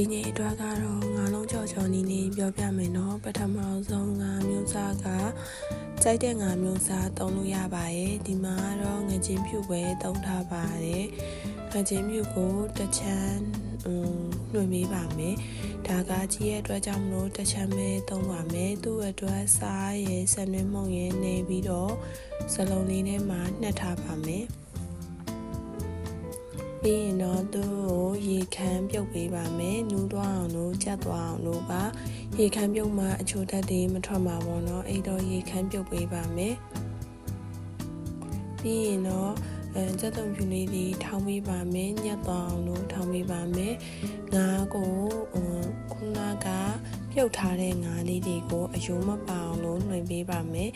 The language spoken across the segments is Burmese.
ဒီနေ့အတွက်ကတော့ငါးလုံးကြော်ကြော်နီးနီးပြောပြမယ်နော်ပထမဆုံးငါးမျိုးစားကကြိုက်တဲ့ငါးမျိုးစားသုံးလို့ရပါရဲ့ဒီမှာကတော့ငချင်းဖြူပဲသုံးထားပါတယ်ငချင်းဖြူကိုတစ်ချမ်းอืมနှွှေပေးပါမယ်ဒါကကြီးရဲ့အတွက်ကြောင့်မလို့တစ်ချမ်းပဲသုံးပါမယ်သူ့အတွက်စားရယ်ဆန်နွှဲမှုန့်ရယ်နေပြီးတော့စလုံးလေးထဲမှာနှက်ထားပါမယ် ပြီးရင်တော့သူ့ကိုရေခမ်းပြုတ်ပေးပါမယ်နူးသွားအောင်လို့ကြက်သွားအောင်လို့ပါရေခမ်းပြုတ်မှအချိုတက်တွေမထွက်မှာပေါ့နော်အဲ့တော့ရေခမ်းပြုတ်ပေးပါမယ်ပြီးရင်တော့အဲစက်တုံဖြူလေးတွေထောင်းပေးပါမယ်ညက်သွားအောင်လို့ထောင်းပေးပါမယ်ငါးကိုခုနကပြုတ်ထားတဲ့ငါးလေးတွေကိုအယိုးမပအောင်လို့နှွှင်ပေးပါမယ်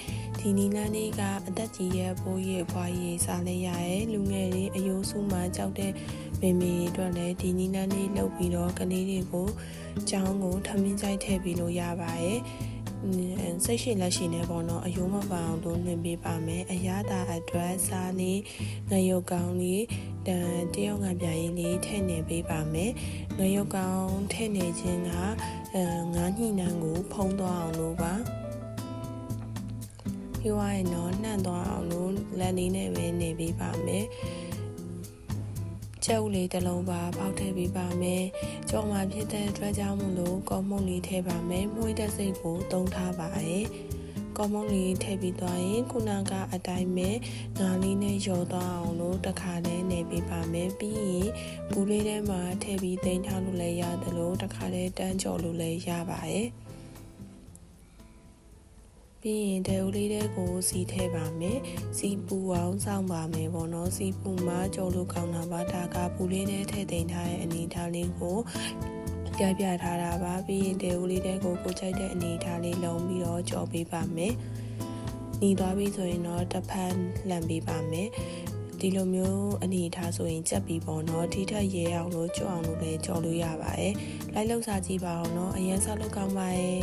ဒီနီလန်းလေးကအသက်ကြီးရဲ့ပိုးရည်ဖွားရည်စားလဲရရဲ့လူငယ်တွေအယိုးဆူမှကြောက်တဲ့မေမေတွေအတွက်လည်းဒီနီလန်းလေးလှုပ်ပြီးတော့ကလေးတွေကိုကြောင်းကိုထမင်းကြိုက်ထည့်ပြီးလို့ရပါရဲ့စိတ်ရှိလက်ရှိနေပေါ့နော်အယိုးမပအောင်လို့နှင်ပေးပါမယ်အရသာအတွက်စားလေးငရုတ်ကောင်းလေးတန်တယောက်ငံပြရေးလေးထည့်နေပေးပါမယ်ငရုတ်ကောင်းထည့်နေခြင်းကအဲငါးညှိနှံကိုဖုံးသွားအောင်လို့ပါ ပြောရရင်တော့နှံ့သွားအောင်လို့လက်လေးနဲ့ပဲနေပေးပါမယ်ကျုပ်လေးတစ်လုံးပါပေါက်ထည့်ပေးပါမယ်။ကြော်မှာဖြစ်တဲ့အတွက်ကြောင့်မလို့ကော်မုန်လေးထည့်ပါမယ်။မှုတဲ့စိတ်ကိုတုံးထားပါရဲ့။ကော်မုန်လေးထည့်ပြီးသွားရင်ခုနကအတိုင်းပဲငါလေးနဲ့ရောသွားအောင်လို့တစ်ခါတည်းနေပေးပါမယ်။ပြီးရင်ဘူးလေးထဲမှာထည့်ပြီးတင်ထားလို့လည်းရတယ်လို့တစ်ခါတည်းတန်းကြော်လို့လည်းရပါရဲ့။ ပြီးရင်တဲဦးလေးတဲကိုစီထည့်ပါမယ်စီပူအောင်စောင့်ပါမယ်ပေါ့နော်စီပူမှာကြော်လို့ကောင်းတာပါဒါကပူလေးနဲ့ထည့်သိမ်းထားတဲ့အနေထားလေးကိုပြပြထားတာပါပြီးရင်တဲဦးလေးတဲကိုကိုကြိုက်တဲ့အနေထားလေးလုံးပြီးတော့ကြော်ပေးပါမယ်ညီသွားပြီဆိုရင်တော့တစ်ဖက်လှန်ပေးပါမယ်ဒီလိုမျိုးအနေထားဆိုရင်ကြက်ပြီးပေါ့နော်ထိထက်ရဲအောင်လို့ကြော်အောင်လို့လည်းကြော်လို့ရပါတယ်လိုက်လောက်စားကြည့်ပါအောင်နော်အရင်ဆောက်လို့ကောင်းပါရဲ့